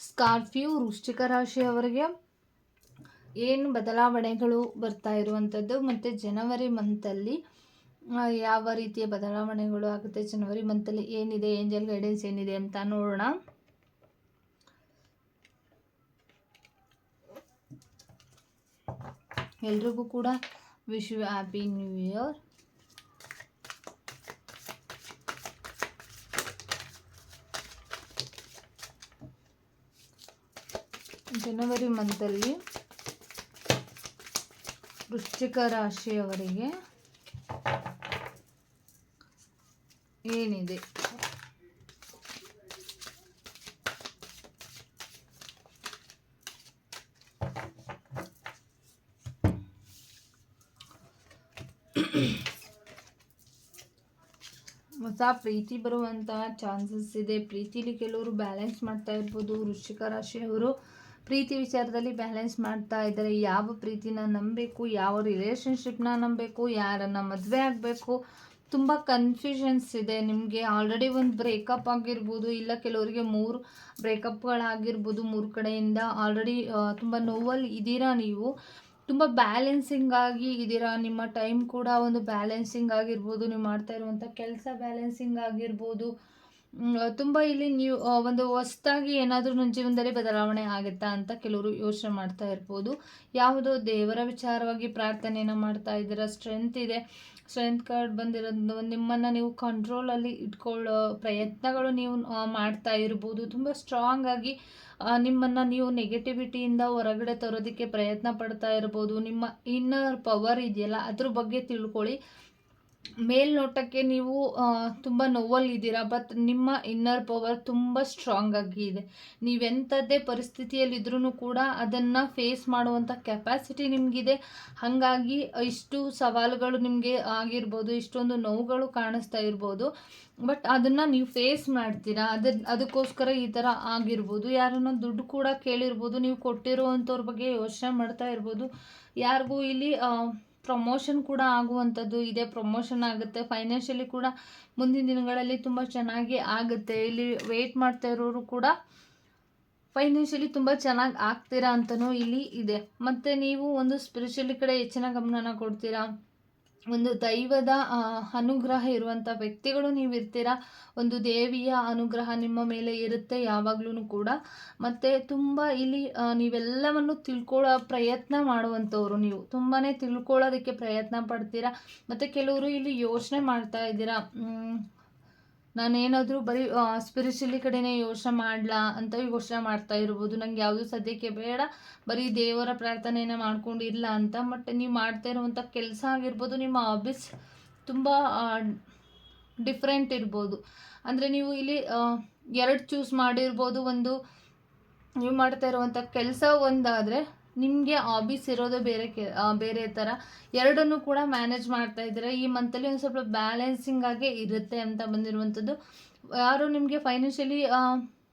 Scorpio ವೃಶ್ಚಿಕ ರಾಶಿಯವರಿಗೆ ಏನು ಬದಲಾವಣೆಗಳು ಬರ್ತಾ ಇರುವಂಥದ್ದು ಮತ್ತು ಜನವರಿ ಮಂತಲ್ಲಿ ಯಾವ ರೀತಿಯ ಬದಲಾವಣೆಗಳು ಆಗುತ್ತೆ? ಜನವರಿ ಮಂತಲ್ಲಿ ಏನಿದೆ? ಏಂಜಲ್ ಗೈಡೆನ್ಸ್ ಏನಿದೆ ಅಂತ ನೋಡೋಣ. ಎಲ್ರಿಗೂ ಕೂಡ wish you happy new year. ಜನವರಿ ಮಂತಲ್ಲಿ ವೃಶ್ಚಿಕ ರಾಶಿಯವರಿಗೆ ಏನಿದೆ? ಹೊಸ ಪ್ರೀತಿ ಬರುವಂತಹ ಚಾನ್ಸಸ್ ಇದೆ. ಪ್ರೀತಿಲಿ ಕೆಲವರು ಬ್ಯಾಲೆನ್ಸ್ ಮಾಡ್ತಾ ಇರ್ಬೋದು. ವೃಶ್ಚಿಕ ರಾಶಿಯವರು ಪ್ರೀತಿ ವಿಚಾರದಲ್ಲಿ ಬ್ಯಾಲೆನ್ಸ್ ಮಾಡ್ತಾ ಇದ್ದಾರೆ. ಯಾವ ಪ್ರೀತಿನ ನಂಬಬೇಕು? ಯಾವ ರಿಲೇಷನ್ಶಿಪ್ನ ನಂಬಬೇಕು? ಯಾರನ್ನ ಮದುವೆ ಆಗಬೇಕು? ತುಂಬ ಕನ್ಫ್ಯೂಷನ್ಸ್ ಇದೆ. ನಿಮಗೆ ಆಲ್ರೆಡಿ ಒಂದು ಬ್ರೇಕಪ್ ಆಗಿರ್ಬೋದು, ಇಲ್ಲ ಕೆಲವರಿಗೆ ಮೂರು ಬ್ರೇಕಪ್ಗಳಾಗಿರ್ಬೋದು ಮೂರು ಕಡೆಯಿಂದ ಆಲ್ರೆಡಿ ತುಂಬ ನೋವಲ್ಲಿ ಇದ್ದೀರಾ ನೀವು? ತುಂಬ ಬ್ಯಾಲೆನ್ಸಿಂಗ್ ಆಗಿ ಇದ್ದೀರಾ? ನಿಮ್ಮ ಟೈಮ್ ಕೂಡ ಒಂದು ಬ್ಯಾಲೆನ್ಸಿಂಗ್ ಆಗಿರ್ಬೋದು, ನೀವು ಮಾಡ್ತಾ ಇರುವಂಥ ಕೆಲಸ ಬ್ಯಾಲೆನ್ಸಿಂಗ್ ಆಗಿರ್ಬೋದು. ತುಂಬ ಇಲ್ಲಿ ನೀವು ಒಂದು ಹೊಸ್ದಾಗಿ ಏನಾದರೂ ನನ್ನ ಜೀವನದಲ್ಲಿ ಬದಲಾವಣೆ ಆಗುತ್ತಾ ಅಂತ ಕೆಲವರು ಯೋಚನೆ ಮಾಡ್ತಾ ಇರ್ಬೋದು. ಯಾವುದೋ ದೇವರ ವಿಚಾರವಾಗಿ ಪ್ರಾರ್ಥನೆಯನ್ನು ಮಾಡ್ತಾ ಇದ್ದೀರಾ ಸ್ಟ್ರೆಂತ್ ಇದೆ. ಸ್ಟ್ರೆಂತ್ ಕಾರ್ಡ್ ಬಂದಿರೋದು ನಿಮ್ಮನ್ನು ನೀವು ಕಂಟ್ರೋಲಲ್ಲಿ ಇಟ್ಕೊಳ್ಳೋ ಪ್ರಯತ್ನಗಳು ನೀವು ಮಾಡ್ತಾ ಇರ್ಬೋದು. ತುಂಬ ಸ್ಟ್ರಾಂಗ್ ಆಗಿ ನಿಮ್ಮನ್ನು ನೀವು ನೆಗೆಟಿವಿಟಿಯಿಂದ ಹೊರಗಡೆ ತರೋದಕ್ಕೆ ಪ್ರಯತ್ನ ಪಡ್ತಾ ಇರ್ಬೋದು. ನಿಮ್ಮ ಇನ್ನರ್ ಪವರ್ ಇದೆಯಲ್ಲ, ಅದ್ರ ಬಗ್ಗೆ ತಿಳ್ಕೊಳ್ಳಿ. ಮೇಲ್ನೋಟಕ್ಕೆ ನೀವು ತುಂಬ ನೋವಲ್ಲಿದ್ದೀರಾ, ಬಟ್ ನಿಮ್ಮ ಇನ್ನರ್ ಪವರ್ ತುಂಬ ಸ್ಟ್ರಾಂಗ್ ಆಗಿ ಇದೆ. ನೀವೆಂಥದ್ದೇ ಪರಿಸ್ಥಿತಿಯಲ್ಲಿದ್ರೂ ಕೂಡ ಅದನ್ನು ಫೇಸ್ ಮಾಡುವಂಥ ಕೆಪಾಸಿಟಿ ನಿಮಗಿದೆ. ಹಾಗಾಗಿ ಇಷ್ಟು ಸವಾಲುಗಳು ನಿಮಗೆ ಆಗಿರ್ಬೋದು, ಇಷ್ಟೊಂದು ನೋವುಗಳು ಕಾಣಿಸ್ತಾ ಇರ್ಬೋದು, ಬಟ್ ಅದನ್ನು ನೀವು ಫೇಸ್ ಮಾಡ್ತೀರಾ? ಅದ, ಅದಕ್ಕೋಸ್ಕರ ಈ ಥರ ಆಗಿರ್ಬೋದು. ಯಾರನ್ನ ದುಡ್ಡು ಕೂಡ ಕೇಳಿರ್ಬೋದು, ನೀವು ಕೊಟ್ಟಿರುವಂಥವ್ರ ಬಗ್ಗೆ ಯೋಚನೆ ಮಾಡ್ತಾ ಇರ್ಬೋದು. ಯಾರಿಗೂ ಇಲ್ಲಿ ಪ್ರಮೋಷನ್ ಕೂಡ ಆಗುವಂಥದ್ದು, ಇದೆ ಪ್ರಮೋಷನ್ ಆಗುತ್ತೆ. ಫೈನಾನ್ಷಿಯಲಿ ಕೂಡ ಮುಂದಿನ ದಿನಗಳಲ್ಲಿ ತುಂಬ ಚೆನ್ನಾಗಿ ಆಗುತ್ತೆ. ಇಲ್ಲಿ ವೆಯ್ಟ್ ಮಾಡ್ತಾ ಇರೋರು ಕೂಡ ಫೈನಾನ್ಷಿಯಲಿ ತುಂಬ ಚೆನ್ನಾಗಿ ಆಗ್ತೀರಾ ಅಂತಲೂ ಇಲ್ಲಿ ಇದೆ. ಮತ್ತು ನೀವು ಒಂದು ಸ್ಪಿರಿಚುವಲಿ ಕಡೆ ಹೆಚ್ಚಿನ ಗಮನನ ಕೊಡ್ತೀರಾ? ಒಂದು ದೈವದ ಅನುಗ್ರಹ ಇರುವಂಥ ವ್ಯಕ್ತಿಗಳು ನೀವು ಇರ್ತೀರಾ? ಒಂದು ದೇವಿಯ ಅನುಗ್ರಹ ನಿಮ್ಮ ಮೇಲೆ ಇರುತ್ತೆ ಯಾವಾಗ್ಲೂ ಕೂಡ. ಮತ್ತು ತುಂಬ ಇಲ್ಲಿ ನೀವೆಲ್ಲವನ್ನು ತಿಳ್ಕೊಳ್ಳೋ ಪ್ರಯತ್ನ ಮಾಡುವಂಥವ್ರು ನೀವು. ತುಂಬಾ ತಿಳ್ಕೊಳ್ಳೋದಕ್ಕೆ ಪ್ರಯತ್ನ ಪಡ್ತೀರಾ? ಮತ್ತು ಕೆಲವರು ಇಲ್ಲಿ ಯೋಚನೆ ಮಾಡ್ತಾ ಇದ್ದೀರಾ? ನಾನೇನಾದರೂ ಬರೀ ಸ್ಪಿರಿಚುಲಿ ಕಡೆನೇ ಯೋಚನೆ ಮಾಡಲಾ ಅಂತ ಯೋಚನೆ ಮಾಡ್ತಾ ಇರ್ಬೋದು. ನಂಗೆ ಯಾವುದು ಸದ್ಯಕ್ಕೆ ಬೇಡ. ಬರೀ ದೇವರ ಪ್ರಾರ್ಥನೆಯನ್ನು ಮಾಡ್ಕೊಂಡಿಲ್ಲ ಅಂತ. ಬಟ್ ನೀವು ಮಾಡ್ತಾ ಇರುವಂಥ ಕೆಲಸ ಆಗಿರ್ಬೋದು, ನಿಮ್ಮ ಹಾಬೀಸ್ ತುಂಬ ಡಿಫ್ರೆಂಟ್ ಇರ್ಬೋದು. ಅಂದರೆ ನೀವು ಇಲ್ಲಿ ಎರಡು ಚೂಸ್ ಮಾಡಿರ್ಬೋದು. ಒಂದು, ನೀವು ಮಾಡ್ತಾ ಇರುವಂಥ ಕೆಲಸ ಒಂದಾದರೆ ನಿಮಗೆ ಹಾಬೀಸ್ ಇರೋದು ಬೇರೆ ಬೇರೆ ಥರ ಎರಡನ್ನೂ ಕೂಡ ಮ್ಯಾನೇಜ್ ಮಾಡ್ತಾ ಇದ್ದಾರೆ? ಈ ಮಂತಲ್ಲಿ ಒಂದು ಸ್ವಲ್ಪ ಬ್ಯಾಲೆನ್ಸಿಂಗ್ ಆಗೇ ಇರುತ್ತೆ ಅಂತ ಬಂದಿರುವಂಥದ್ದು ಯಾರು ನಿಮಗೆ ಫೈನಾನ್ಷಿಯಲಿ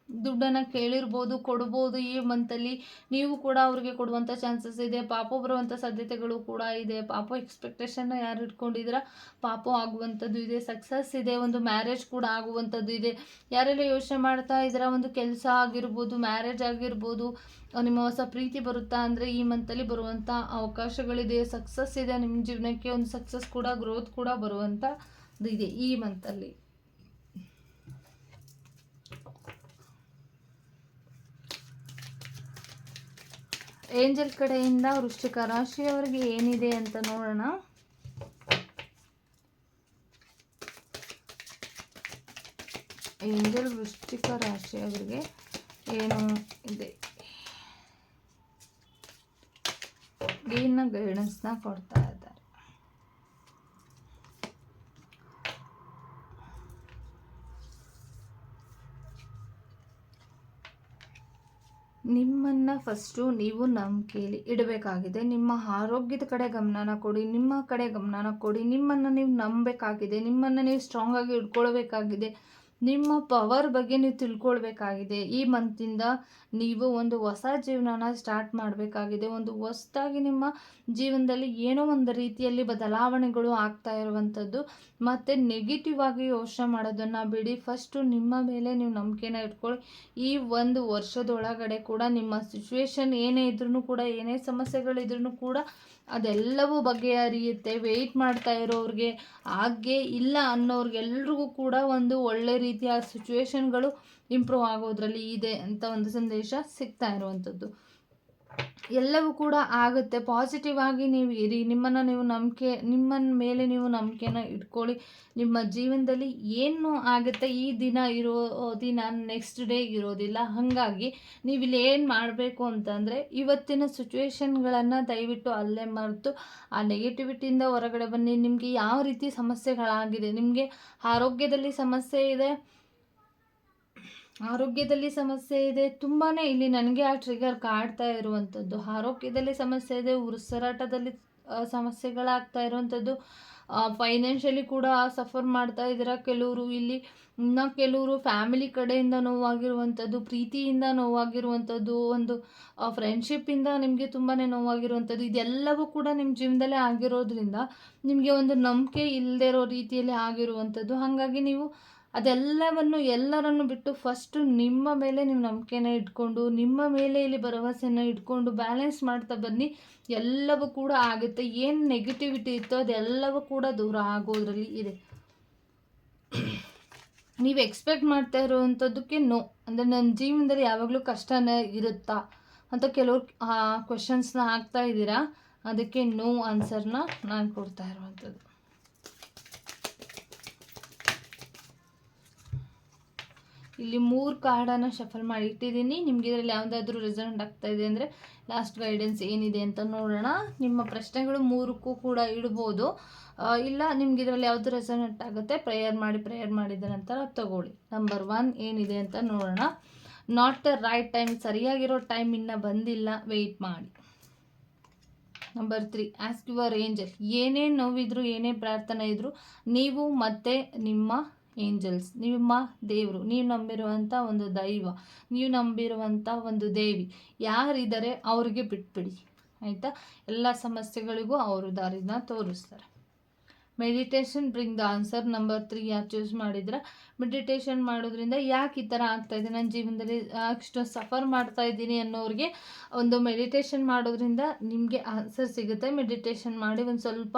ದುಡ್ಡನ್ನು ಕೇಳಿರ್ಬೋದು, ಕೊಡ್ಬೋದು ಈ ಮಂತಲ್ಲಿ ನೀವು ಕೂಡ ಅವ್ರಿಗೆ ಕೊಡುವಂಥ ಚಾನ್ಸಸ್ ಇದೆ. ಪಾಪ ಬರುವಂಥ ಸಾಧ್ಯತೆಗಳು ಕೂಡ ಇದೆ. ಪಾಪ ಎಕ್ಸ್ಪೆಕ್ಟೇಷನ್ನ ಯಾರು ಇಟ್ಕೊಂಡಿದ್ದೀರಾ ಪಾಪ ಆಗುವಂಥದ್ದು ಇದೆ. ಸಕ್ಸಸ್ ಇದೆ. ಒಂದು ಮ್ಯಾರೇಜ್ ಕೂಡ ಆಗುವಂಥದ್ದು ಇದೆ. ಯಾರೆಲ್ಲ ಯೋಚನೆ ಮಾಡ್ತಾ ಇದ್ದೀರಾ? ಒಂದು ಕೆಲಸ ಆಗಿರ್ಬೋದು ಮ್ಯಾರೇಜ್ ಆಗಿರ್ಬೋದು, ನಿಮ್ಮ ಹೊಸ ಪ್ರೀತಿ ಬರುತ್ತಾ? ಅಂದರೆ ಈ ಮಂತಲ್ಲಿ ಬರುವಂಥ ಅವಕಾಶಗಳಿದೆ. ಸಕ್ಸಸ್ ಇದೆ. ನಿಮ್ಮ ಜೀವನಕ್ಕೆ ಒಂದು ಸಕ್ಸಸ್ ಕೂಡ ಗ್ರೋತ್ ಕೂಡ ಬರುವಂಥದ್ದು ಇದೆ ಈ ಮಂತಲ್ಲಿ ಏಂಜಲ್ ಕಡೆಯಿಂದ ವೃಶ್ಚಿಕ ರಾಶಿಯವರಿಗೆ ಏನಿದೆ ಅಂತ ನೋಡೋಣ. ಏಂಜಲ್ ವೃಶ್ಚಿಕ ರಾಶಿಯವರಿಗೆ ಏನು ಇದೆ? ಏನು ಗೈಡೆನ್ಸ್ನ ಕೊಡ್ತಾ ಇದ್ದಾರೆ ನಿಮ್ಮನ್ನು ಫಸ್ಟು ನೀವು ನಂಬಿಕೆಯಲ್ಲಿ ಇಡಬೇಕಾಗಿದೆ. ನಿಮ್ಮ ಆರೋಗ್ಯದ ಕಡೆ ಗಮನನ ಕೊಡಿ, ನಿಮ್ಮ ಕಡೆ ಗಮನನ ಕೊಡಿ. ನಿಮ್ಮನ್ನು ನೀವು ನಂಬಬೇಕಾಗಿದೆ, ನಿಮ್ಮನ್ನು ನೀವು ಸ್ಟ್ರಾಂಗಾಗಿ ಇಟ್ಕೊಳ್ಬೇಕಾಗಿದೆ. ನಿಮ್ಮ ಪವರ್ ಬಗ್ಗೆ ನೀವು ತಿಳ್ಕೊಳ್ಬೇಕಾಗಿದೆ. ಈ ಮಂತಿಂದ ನೀವು ಒಂದು ಹೊಸ ಜೀವನನ ಸ್ಟಾರ್ಟ್ ಮಾಡಬೇಕಾಗಿದೆ. ಒಂದು ಹೊಸದಾಗಿ ನಿಮ್ಮ ಜೀವನದಲ್ಲಿ ಏನೋ ಒಂದು ರೀತಿಯಲ್ಲಿ ಬದಲಾವಣೆಗಳು ಆಗ್ತಾ ಇರುವಂಥದ್ದು ಮತ್ತು ನೆಗೆಟಿವ್ ಆಗಿ ಯೋಚನೆ ಮಾಡೋದನ್ನು ಬಿಡಿ. ಫಸ್ಟು ನಿಮ್ಮ ಮೇಲೆ ನೀವು ನಂಬಿಕೆನ ಇಟ್ಕೊಳ್ಳಿ. ಈ ಒಂದು ವರ್ಷದೊಳಗಡೆ ಕೂಡ ನಿಮ್ಮ ಸಿಚುವೇಶನ್ ಏನೇ ಇದ್ರೂ ಕೂಡ, ಏನೇ ಸಮಸ್ಯೆಗಳಿದ್ರೂ ಕೂಡ ಅದೆಲ್ಲವೂ ಬಗೆಹರಿಯುತ್ತೆ. ವೆಯ್ಟ್ ಮಾಡ್ತಾ ಇರೋರಿಗೆ ಹಾಗೆ ಇಲ್ಲ ಅನ್ನೋರಿಗೆಲ್ರಿಗೂ ಕೂಡ ಒಂದು ಒಳ್ಳೆ ರೀತಿಯ ಸಿಚುವೇಶನ್ಗಳು ಇಂಪ್ರೂವ್ ಆಗೋದ್ರಲ್ಲಿ ಇದೆ ಅಂತ ಒಂದು ಸಂದೇಶ ಸಿಗ್ತಾ ಇರುವಂಥದ್ದು ಎಲ್ಲವೂ ಕೂಡ ಆಗುತ್ತೆ. ಪಾಸಿಟಿವ್ ಆಗಿ ನೀವು ಇರಿ. ನಿಮ್ಮನ್ನು ನೀವು ನಂಬಿಕೆ ನಿಮ್ಮ ಮೇಲೆ ನೀವು ನಂಬಿಕೆನ ಇಟ್ಕೊಳ್ಳಿ. ನಿಮ್ಮ ಜೀವನದಲ್ಲಿ ಏನು ಆಗುತ್ತೆ, ಈ ದಿನ ಇರೋ ದಿನ ನೆಕ್ಸ್ಟ್ ಡೇ ಇರೋದಿಲ್ಲ. ಹಾಗಾಗಿ ನೀವು ಇಲ್ಲಿ ಏನು ಮಾಡಬೇಕು ಅಂತಂದರೆ, ಇವತ್ತಿನ ಸಿಚುವೇಶನ್ಗಳನ್ನು ದಯವಿಟ್ಟು ಅಲ್ಲೇ ಮರೆತು, ಆ ನೆಗೆಟಿವಿಟಿಯಿಂದ ಹೊರಗಡೆ ಬನ್ನಿ. ನಿಮಗೆ ಯಾವ ರೀತಿ ಸಮಸ್ಯೆಗಳಾಗಿದೆ, ನಿಮಗೆ ಆರೋಗ್ಯದಲ್ಲಿ ಸಮಸ್ಯೆ ಇದೆ ಆರೋಗ್ಯದಲ್ಲಿ ಸಮಸ್ಯೆ ಇದೆ. ತುಂಬಾ ಇಲ್ಲಿ ನನಗೆ ಆ ಟ್ರಿಗರ್ ಕಾಡ್ತಾ ಇರುವಂಥದ್ದು ಆರೋಗ್ಯದಲ್ಲಿ ಸಮಸ್ಯೆ ಇದೆ ಉಸಿರಾಟದಲ್ಲಿ ಸಮಸ್ಯೆಗಳಾಗ್ತಾ ಇರುವಂಥದ್ದು ಫೈನಾನ್ಷಿಯಲಿ ಕೂಡ ಸಫರ್ ಮಾಡ್ತಾ ಇದ್ದೀರ ಕೆಲವರು? ಇಲ್ಲಿ ಇನ್ನು ಕೆಲವರು ಫ್ಯಾಮಿಲಿ ಕಡೆಯಿಂದ ನೋವಾಗಿರುವಂಥದ್ದು ಪ್ರೀತಿಯಿಂದ ನೋವಾಗಿರುವಂಥದ್ದು ಒಂದು ಫ್ರೆಂಡ್ಶಿಪ್ಪಿಂದ ನಿಮಗೆ ತುಂಬಾ ನೋವಾಗಿರುವಂಥದ್ದು ಇದೆಲ್ಲವೂ ಕೂಡ ನಿಮ್ಮ ಜೀವನದಲ್ಲೇ ಆಗಿರೋದ್ರಿಂದ ನಿಮಗೆ ಒಂದು ನಂಬಿಕೆ ಇಲ್ಲದೇ ಇರೋ ರೀತಿಯಲ್ಲಿ ಆಗಿರುವಂಥದ್ದು ಹಾಗಾಗಿ ನೀವು ಅದೆಲ್ಲವನ್ನು ಎಲ್ಲರನ್ನು ಬಿಟ್ಟು ಫಸ್ಟು ನಿಮ್ಮ ಮೇಲೆ ನೀವು ನಂಬಿಕೆನ ಇಟ್ಕೊಂಡು, ನಿಮ್ಮ ಮೇಲೆ ಇಲ್ಲಿ ಭರವಸೆನ ಇಟ್ಕೊಂಡು ಬ್ಯಾಲೆನ್ಸ್ ಮಾಡ್ತಾ ಬನ್ನಿ. ಎಲ್ಲವೂ ಕೂಡ ಆಗುತ್ತೆ. ಏನು ನೆಗೆಟಿವಿಟಿ ಇತ್ತೋ ಅದೆಲ್ಲವೂ ಕೂಡ ದೂರ ಆಗೋದ್ರಲ್ಲಿ ಇದೆ. ನೀವು ಎಕ್ಸ್ಪೆಕ್ಟ್ ಮಾಡ್ತಾ ಇರುವಂಥದ್ದಕ್ಕೆ ನೋ ಅಂದರೆ ನನ್ನ ಜೀವನದಲ್ಲಿ ಯಾವಾಗಲೂ ಕಷ್ಟನೇ ಇರುತ್ತಾ ಅಂತ ಕೆಲವ್ರು ಕ್ವೆಶನ್ಸ್ನ ಹಾಕ್ತಾ ಇದ್ದೀರಾ? ಅದಕ್ಕೆ ನೋ ಆನ್ಸರ್ನ ನಾನು ಕೊಡ್ತಾ ಇರುವಂಥದ್ದು ಇಲ್ಲಿ ಮೂರು ಕಾರ್ಡನ್ನು ಶಫಲ್ ಮಾಡಿ ಇಟ್ಟಿದ್ದೀನಿ. ನಿಮ್ಗೆ ಇದರಲ್ಲಿ ಯಾವುದಾದ್ರೂ ರಿಸಲ್ಟ್ ಆಗ್ತಾ ಇದೆ ಅಂದರೆ ಲಾಸ್ಟ್ ಗೈಡೆನ್ಸ್ ಏನಿದೆ ಅಂತ ನೋಡೋಣ. ನಿಮ್ಮ ಪ್ರಶ್ನೆಗಳು ಮೂರಕ್ಕೂ ಕೂಡ ಇಡ್ಬೋದು. ಇಲ್ಲ, ನಿಮ್ಗೆ ಇದರಲ್ಲಿ ಯಾವುದು ರೆಸನೆಂಟ್ ಆಗುತ್ತೆ ಪ್ರೇಯರ್ ಮಾಡಿ ಪ್ರೇಯರ್ ಮಾಡಿದ ನಂತರ ತಗೊಳ್ಳಿ. ನಂಬರ್ ಒನ್ ಏನಿದೆ ಅಂತ ನೋಡೋಣ. ನಾಟ್ ದ ರೈಟ್ ಟೈಮ್ ಸರಿಯಾಗಿರೋ ಟೈಮ್ ಇನ್ನೂ ಬಂದಿಲ್ಲ ವೆಯ್ಟ್ ಮಾಡಿ. Number three ask your angel ಏನೇ ನೋವಿದ್ರು, ಏನೇ ಪ್ರಾರ್ಥನೆ ಇದ್ರು, ನೀವು ಮತ್ತೆ ನಿಮ್ಮ ಏಂಜಲ್ಸ್. ನಿಮ್ಮ ದೇವರು. ನೀವು ನಂಬಿರುವಂಥ ಒಂದು ದೈವ. ನೀವು ನಂಬಿರುವಂಥ ಒಂದು ದೇವಿ. ಯಾರಿದ್ದಾರೆ ಅವರಿಗೆ ಬಿಟ್ಬಿಡಿ. ಆಯಿತಾ? ಎಲ್ಲ ಸಮಸ್ಯೆಗಳಿಗೂ ಅವರು ದಾರಿನ ತೋರಿಸ್ತಾರೆ. Meditation bring the answer number three ಯಾರು ಚೂಸ್ ಮಾಡಿದ್ರೆ? ಮೆಡಿಟೇಷನ್ ಮಾಡೋದ್ರಿಂದ ಯಾಕೆ ಈ ಥರ ಆಗ್ತಾಯಿದೆ ನನ್ನ ಜೀವನದಲ್ಲಿ ಅಷ್ಟು ಸಫರ್ ಮಾಡ್ತಾ ಇದ್ದೀನಿ ಅನ್ನೋರಿಗೆ ಒಂದು ಮೆಡಿಟೇಷನ್ ಮಾಡೋದ್ರಿಂದ ನಿಮಗೆ ಆನ್ಸರ್ ಸಿಗುತ್ತೆ. ಮೆಡಿಟೇಷನ್ ಮಾಡಿ ಒಂದು ಸ್ವಲ್ಪ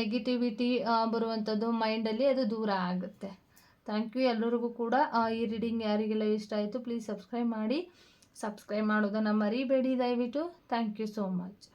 ನೆಗೆಟಿವಿಟಿ ಬರುವಂಥದ್ದು ಮೈಂಡಲ್ಲಿ ಅದು ದೂರ ಆಗುತ್ತೆ. ಥ್ಯಾಂಕ್ ಯು ಎಲ್ಲರಿಗೂ ಕೂಡ. ಈ ರೀಡಿಂಗ್ ಯಾರಿಗೆಲ್ಲ ಇಷ್ಟ ಆಯಿತು ಪ್ಲೀಸ್ ಸಬ್ಸ್ಕ್ರೈಬ್ ಮಾಡಿ. ಸಬ್ಸ್ಕ್ರೈಬ್ ಮಾಡೋದನ್ನು ಮರಿಬೇಡಿ ದಯವಿಟ್ಟು. Thank you so much